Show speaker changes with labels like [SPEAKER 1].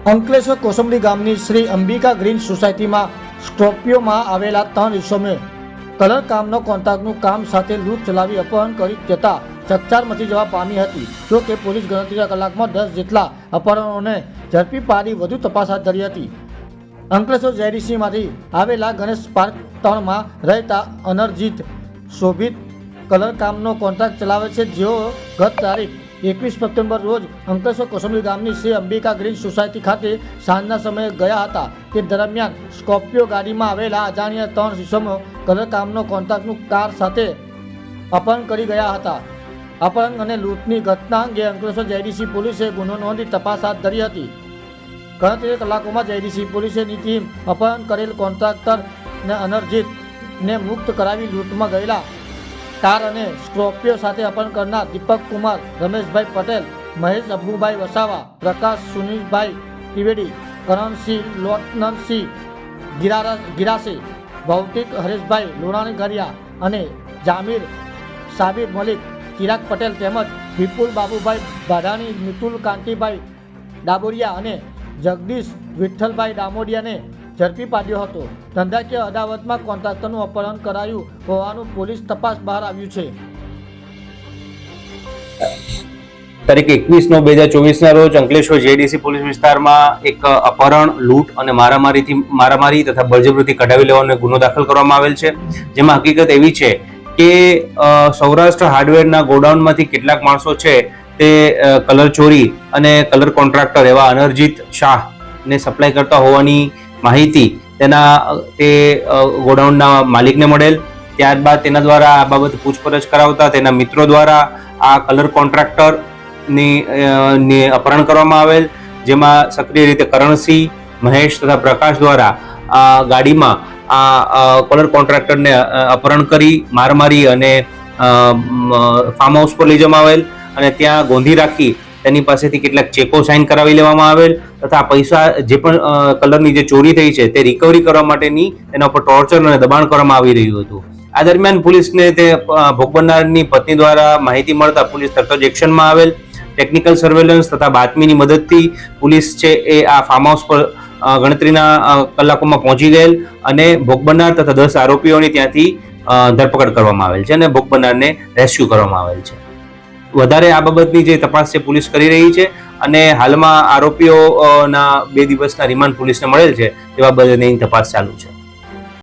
[SPEAKER 1] અંકલેશ્વર કોસંબલી ગામની શ્રી અંબિકા ગ્રીન સોસાયટીમાં સ્કોર્પિયોમાં આવેલા ત્રણ ઇસમે કલર કામનો કોન્ટ્રાક્ટનું કામ સાથે લૂંટ ચલાવી અપહરણ કરી જતા ચકચાર મચી જવા પામી હતી. જો કે પોલીસ ગણતરીના કલાકમાં દસ જેટલા અપહરણોને ઝડપી પાડી વધુ તપાસ હાથ ધરી હતી. અંકલેશ્વર જેડીસીમાંથી આવેલા ગણેશ પાર્ક ત્રણમાં રહેતા અનરજીત શોભિત કલર કામનો કોન્ટ્રાક્ટ ચલાવે છે જેઓ ગત તારીખ એકવીસ સપ્ટેમ્બર રોજ અંકલેશ્વર કોસંબલી ગામની શ્રી અંબિકા ગ્રીન સોસાયટી ખાતે સાંજના સમયે ગયા હતા. તે દરમિયાન સ્કોર્પિયો ગાડીમાં આવેલા અજાણ્યા ત્રણ શિશમો કલરકામનો કોન્ટ્રાક્ટનું કાર સાથે અપહરણ કરી ગયા હતા. અપહરણ અને લૂંટની ઘટના અંગે અંકલેશ્વર જેડીસી પોલીસે ગુનો નોંધી તપાસ હાથ ધરી હતી. ગણતરી કલાકોમાં જેડીસી પોલીસેની ટીમ અપહરણ કરેલ કોન્ટ્રાક્ટર ને અનરજીતને મુક્ત કરાવી લૂંટમાં ગયેલા. કાર અને સ્કોર્પિયો સાથે અપહરણ કરનાર દીપક કુમાર, રમેશભાઈ પટેલ, મહેશ અબ્બુભાઈ વસાવા, પ્રકાશ સુનિલભાઈ ત્રિવેદી, કરણસિંહ લોટનસિંહ ગિરારા ગિરાસે ભૌતિક હરેશભાઈ લોણાણી ગરિયા અને જામીર સાબિર મલિક, ચિરાગ પટેલ તેમજ વિપુલ બાબુભાઈ ભાડાણી, મિતુલ કાંતિભાઈ ડાબોરિયા અને જગદીશ વિઠ્ઠલભાઈ ડામોડિયાને ઝડપી પાડ્યો હતો. ધંધાકીય અદાવતમાં કોન્ટ્રાક્ટરનું અપહરણ કરાયું હોવાનું પોલીસ તપાસ બહાર આવ્યું છે.
[SPEAKER 2] તારીખ એકવીસ નવ બે હજાર ચોવીસના રોજ અંકલેશ્વર જેડીસી પોલીસ વિસ્તારમાં એક અપહરણ, લૂંટ અને મારામારીથી મારામારી તથા બળજબરીથી કઢાવી લેવાનો ગુનો દાખલ કરવામાં આવેલ છે. જેમાં હકીકત એવી છે કે સૌરાષ્ટ્ર હાર્ડવેરના ગોડાઉનમાંથી કેટલાક માણસો છે તે કલર ચોરી અને કલર કોન્ટ્રાક્ટર એવા અનરજીત શાહને સપ્લાય કરતા હોવાની માહિતી તેના, તે ગોડાઉનના માલિકને મળેલ. ત્યારબાદ તેના દ્વારા આ બાબત પૂછપરછ કરાવતા તેના મિત્રો દ્વારા આ કલર કોન્ટ્રાક્ટરની અપહરણ કરવામાં આવેલ, જેમાં સક્રિય રીતે કરણસિંહ, મહેશ તથા પ્રકાશ દ્વારા આ ગાડીમાં આ કલર કોન્ટ્રાક્ટરને અપહરણ કરી, માર મારી અને ફાર્મ હાઉસ પર લઈ જવામાં આવેલ. અને ત્યાં ગોંધી રાખી તેની પાસેથી કેટલાક ચેકો સાઇન કરાવી લેવામાં આવેલ તથા પૈસા જે પણ કલરની જે ચોરી થઈ છે તે રિકવરી કરવા માટેની તેના ઉપર ટોર્ચર અને દબાણ કરવામાં આવી રહ્યું હતું. આ દરમિયાન પોલીસને તે ભોગ બનનારની પત્ની દ્વારા માહિતી મળતા પોલીસ તરત જ એક્શનમાં આવેલ. ટેકનિકલ સર્વેલન્સ તથા બાતમીની મદદથી પોલીસ છે એ આ ફાર્મ હાઉસ પર ગણતરીના કલાકોમાં પહોંચી ગયેલ અને ભોગ બનનાર તથા દસ આરોપીઓની ત્યાંથી ધરપકડ કરવામાં આવેલ છે અને ભોગ બનનારને રેસ્ક્યુ કરવામાં આવેલ છે. વધારે આ બાબતની જે તપાસ છે પોલીસ કરી રહી છે અને હાલમાં આરોપીઓના બે દિવસના રિમાન્ડ પોલીસને મળેલ છે તે બાબતેની તપાસ ચાલુ છે.